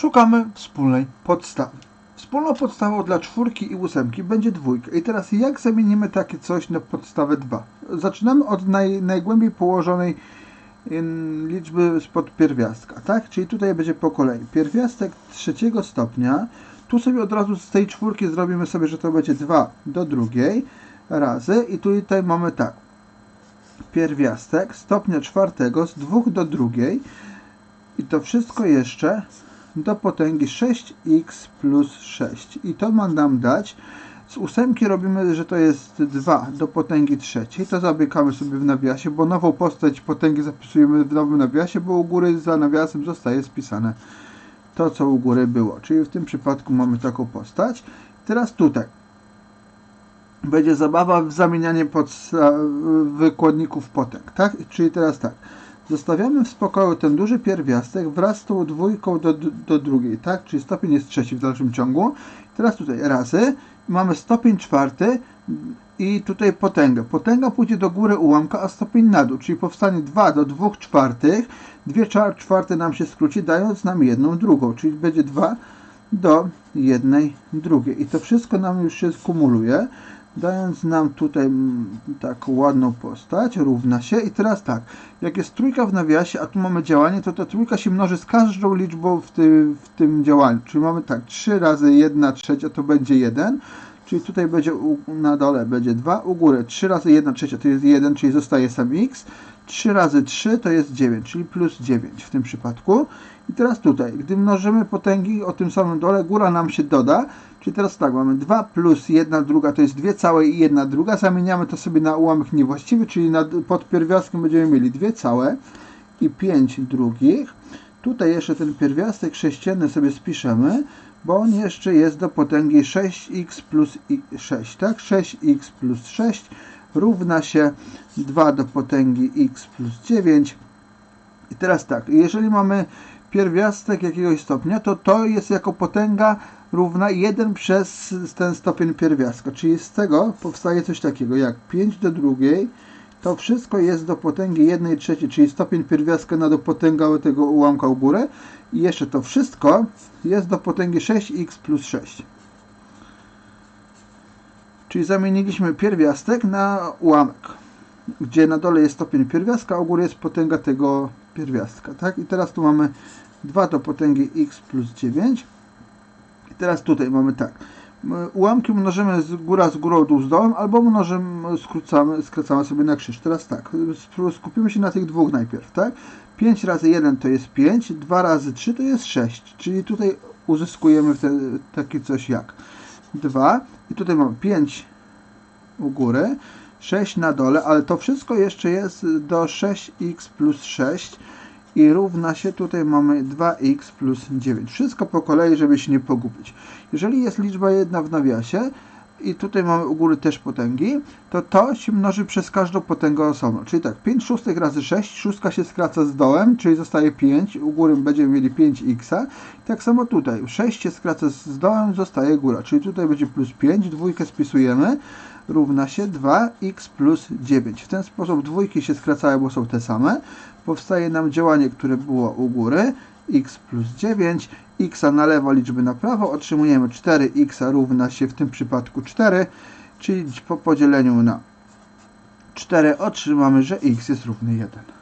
szukamy wspólnej podstawy. Wspólną podstawą dla czwórki i ósemki będzie dwójka. I teraz jak zamienimy takie coś na podstawę 2? Zaczynamy od naj, najgłębiej położonej liczby spod pierwiastka, tak? Czyli tutaj będzie po kolei. Pierwiastek trzeciego stopnia. Tu sobie od razu z tej czwórki zrobimy sobie, że to będzie 2 do drugiej razy. I tutaj mamy tak. Pierwiastek stopnia czwartego z 2 do drugiej. I to wszystko jeszcze do potęgi 6x plus 6. I to ma nam dać. Z ósemki robimy, że to jest 2 do potęgi trzeciej. To zamykamy sobie w nawiasie, bo nową postać potęgi zapisujemy w nowym nawiasie, bo u góry za nawiasem zostaje spisane to, co u góry było. Czyli w tym przypadku mamy taką postać. Teraz tutaj będzie zabawa w zamienianie wykładników potęg, tak? Czyli teraz tak. Zostawiamy w spokoju ten duży pierwiastek wraz z tą dwójką do, do drugiej, tak? Czyli stopień jest trzeci w dalszym ciągu. Teraz tutaj razy. Mamy stopień czwarty i tutaj potęgę. Potęga pójdzie do góry ułamka, a stopień na dół, czyli powstanie 2 do 2 czwartych. 2 czwarte nam się skróci, dając nam jedną drugą, czyli będzie 2 do jednej drugiej. I to wszystko nam już się skumuluje dając nam tutaj mm, taką ładną postać, równa się. I teraz tak, jak jest trójka w nawiasie, a tu mamy działanie, to ta trójka się mnoży z każdą liczbą w, ty, w tym działaniu. Czyli mamy tak, 3 razy 1 trzecia to będzie 1, czyli tutaj będzie u, na dole będzie 2, u góry 3 razy 1 trzecia to jest 1, czyli zostaje sam x, 3 razy 3 to jest 9, czyli plus 9 w tym przypadku. I teraz tutaj, gdy mnożymy potęgi o tym samym dole, góra nam się doda, czyli teraz tak, mamy 2 plus 1 druga to jest 2 całe i 1 druga, zamieniamy to sobie na ułamek niewłaściwy, czyli nad, pod pierwiastkiem będziemy mieli 2 całe i 5 drugich. Tutaj jeszcze ten pierwiastek sześcienny sobie spiszemy, bo on jeszcze jest do potęgi 6x plus 6, tak? 6x plus 6 równa się 2 do potęgi x plus 9. I teraz tak, jeżeli mamy pierwiastek jakiegoś stopnia, to to jest jako potęga równa 1 przez ten stopień pierwiastka. Czyli z tego powstaje coś takiego jak 5 do drugiej. To wszystko jest do potęgi 1 trzeciej, czyli stopień pierwiastka na do potęga tego ułamka u górę. I jeszcze to wszystko jest do potęgi 6x plus 6. Czyli zamieniliśmy pierwiastek na ułamek, gdzie na dole jest stopień pierwiastka, a u góry jest potęga tego pierwiastka. Tak? I teraz tu mamy 2 do potęgi x plus 9. I teraz tutaj mamy tak. Ułamki mnożymy z góra z górą, dół z dołem, albo mnożymy, skrócamy, skracamy sobie na krzyż. Teraz tak, skupimy się na tych dwóch najpierw, tak? 5 razy 1 to jest 5, 2 razy 3 to jest 6, czyli tutaj uzyskujemy wtedy takie coś jak 2 i tutaj mamy 5 u góry, 6 na dole, ale to wszystko jeszcze jest do 6x plus 6 i równa się, tutaj mamy 2x plus 9. Wszystko po kolei, żeby się nie pogubić. Jeżeli jest liczba jedna w nawiasie i tutaj mamy u góry też potęgi, to to się mnoży przez każdą potęgę osobno. Czyli tak, 5 szóstych razy 6, szóstka się skraca z dołem, czyli zostaje 5, u góry będziemy mieli 5x. Tak samo tutaj, 6 się skraca z dołem, zostaje góra, czyli tutaj będzie plus 5, dwójkę spisujemy, równa się 2x plus 9. W ten sposób dwójki się skracają, bo są te same. Powstaje nam działanie, które było u góry, x plus 9, x na lewo, liczby na prawo, otrzymujemy 4x równa się w tym przypadku 4, czyli po podzieleniu na 4 otrzymamy, że x jest równy 1.